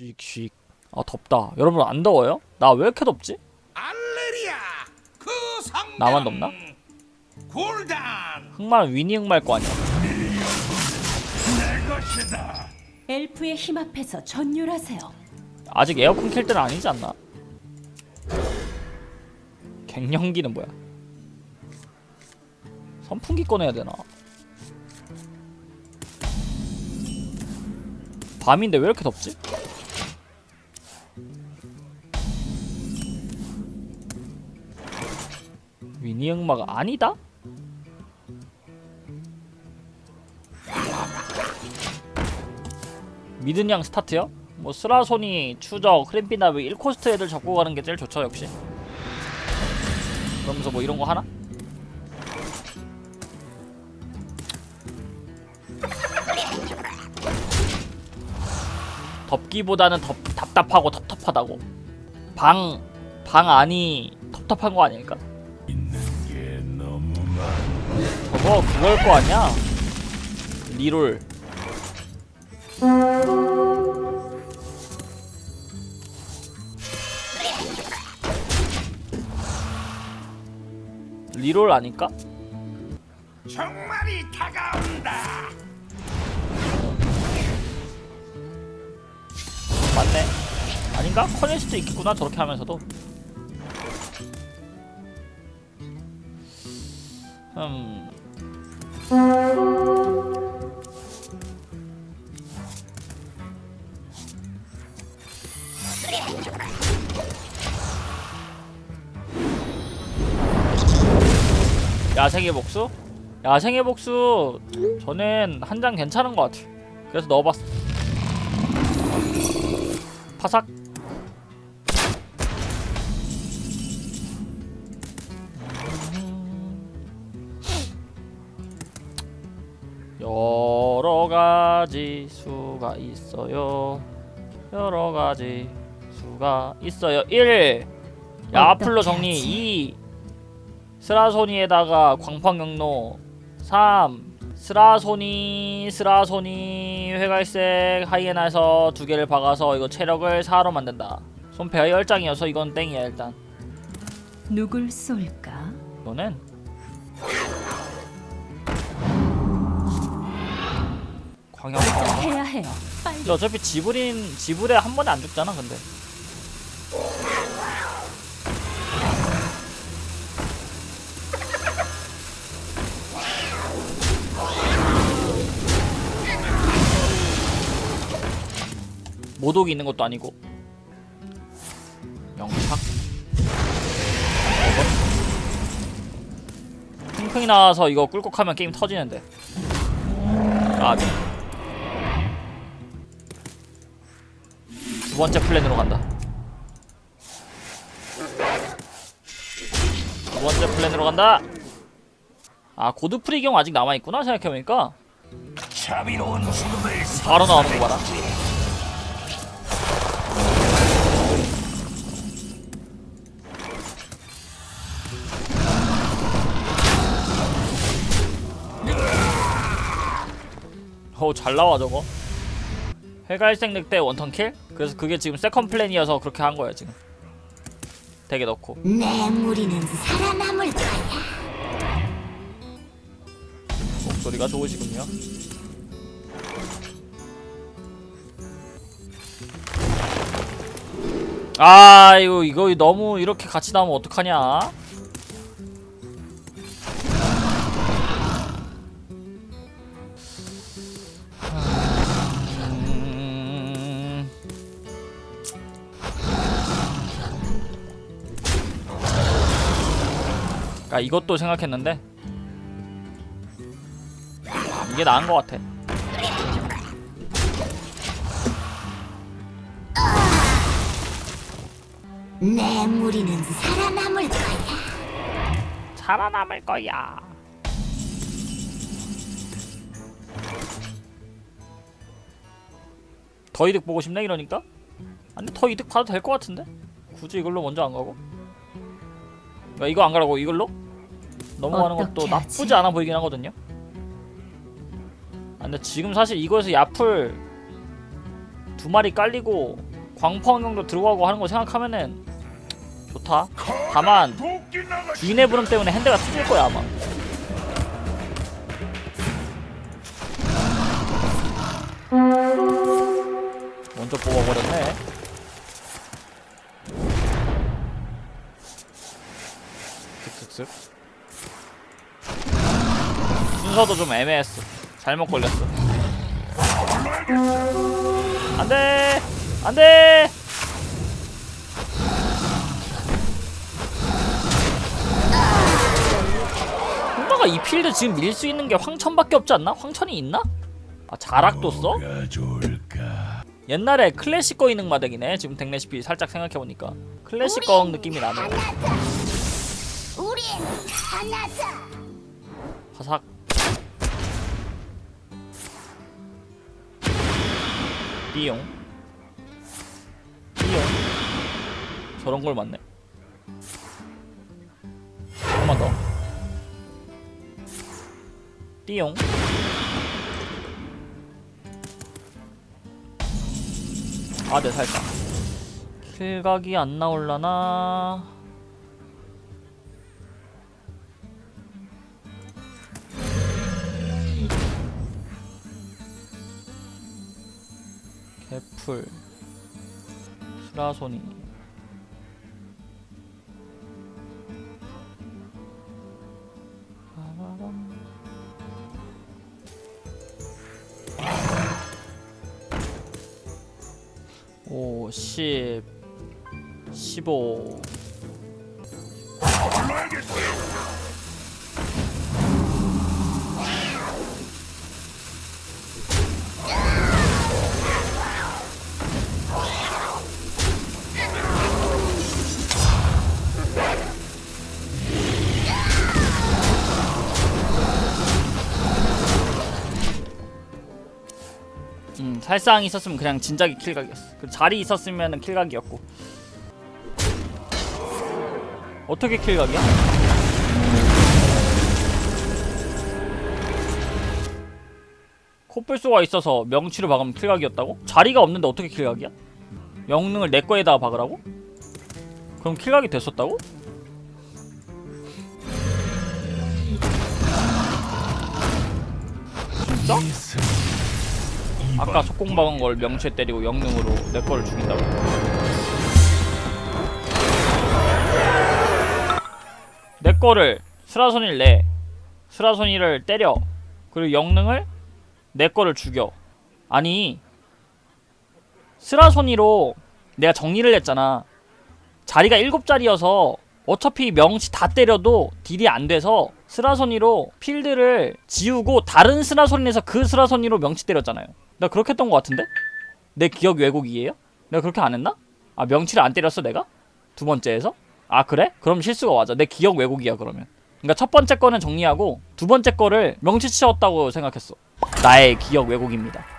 슉슉 아 덥다 여러분 안 더워요? 나 왜 이렇게 덥지? 알레리아 그 상점 나만 덥나? 굴단 흑말 위니 흑말 거 아니야 내 것이다 엘프의 힘 앞에서 전율하세요. 아직 에어컨 킬 때는 아니지 않나? 갱년기는 뭐야? 선풍기 꺼내야 되나? 밤인데 왜 이렇게 덥지? 위니 흑마가 아니다? 양 스타트요? 뭐 스라소니, 추적, 크림피나브 1코스트 애들 잡고 가는 게 제일 좋죠 역시 그러면서 뭐 이런 거 하나? 덥기보다는 덥, 답답하고 텁텁하다고 방, 방 안이 텁텁한 거 아닐까? 저거 그걸 거 아니야? 리롤 리롤 아닐까? 정말이 다가온다 맞네 아닌가? 커낼 수도 있겠구나 저렇게 하면서도 음. 야생의 복수? 야생의 복수 저는 한장 괜찮은 것 같아. 그래서 넣어봤어. 파삭 가지 수가 있어요. 여러 가지 수가 있어요. 1. 야플로 정리 어떻게 2. 스라소니에다가 광판 경로 3. 스라소니 스라소니 회갈색 하이에나에서 두 개를 박아서 이거 체력을 4로 만든다. 손패가 10장이어서 이건 땡이야 일단. 누굴 쏠까? 이거는 광역 해야 해요. 빨리. 근데 어차피 지브린 지브레 한 번에 안 죽잖아 근데. 모독이 있는 것도 아니고. 영착 핑크이 나와서 이거 꿀꺽하면 게임 터지는데. 아 두 번째 플랜으로 간다. 두 번째 플랜으로 간다. 아 고드 프리 경 아직 남아 있구나 생각해보니까 바로 나오는 거 봐라. 어잘 나와 저거. 회갈색 늑대 원턴 킬? 그래서 그게 지금 세컨 플랜이어서 그렇게 한 거야 지금. 되게 넣고. 내 무리는 살아남을 거야. 목소리가 좋으시군요. 아 이거 이거 너무 이렇게 같이 나오면 어떡하냐? 아 이것도 생각했는데 이게 나은 것 같아. 내 무리는 살아남을 거야. 살아남을 거야. 더 이득 보고 싶네 이러니까? 아니 더 이득 봐도 될 것 같은데? 굳이 이걸로 먼저 안 가고? 그러니까 이거 안 가라고 이걸로? 넘어가는 것도 어떻게 나쁘지 하지? 않아 보이긴 하거든요. 아, 근데 지금 사실 이거에서 야풀 두 마리 깔리고 광포 환경도 들어가고 하는 거 생각하면은 좋다. 다만 주인의 부름 때문에 핸드가 터질 거야 아마. 먼저 뽑아버렸네. 슥슥슥. 순서도 좀 애매했어. 잘못 걸렸어. 안돼, 안돼. 엄마가 이 필드 지금 밀 수 있는 게 황천밖에 없지 않나? 황천이 있나? 아 자락도 써? 옛날에 클래식 거인 능마덱이네 지금 덱 레시피 살짝 생각해보니까 클래식 거인 느낌이 나네 우린 하나다. 화삭 띠용 띠용 저런 걸 맞네. 한번 더. 띠용 아네 살짝. 킬각이 안 나올라나 애플 슬라소니. 오, 10 15 살상 있었으면 그냥 진작에 킬각이었어. 그 자리 있었으면 킬각이었고. 어떻게 킬각이야? 코뿔소가 있어서 명치로 박으면 킬각이었다고? 자리가 없는데 어떻게 킬각이야? 영능을 내 거에다가 박으라고? 그럼 킬각이 됐었다고? 진짜? 이승 아까 속공 박은 걸 명치에 때리고 영능으로 내 거를 죽인다고? 내 거를 스라소니를 내 스라소니를 때려 그리고 영능을 내 거를 죽여. 아니 스라소니로 내가 정리를 했잖아. 자리가 일곱 자리여서 어차피 명치 다 때려도 딜이 안 돼서 스라소니로 필드를 지우고 다른 스라소니에서 그 스라소니로 명치 때렸잖아요 나 그렇게 했던 것 같은데? 내 기억 왜곡이에요? 내가 그렇게 안 했나? 아 명치를 안 때렸어 내가? 두 번째에서? 아 그래? 그럼 실수가 맞아 내 기억 왜곡이야 그러면 그러니까 첫 번째 거는 정리하고 두 번째 거를 명치 치웠다고 생각했어 나의 기억 왜곡입니다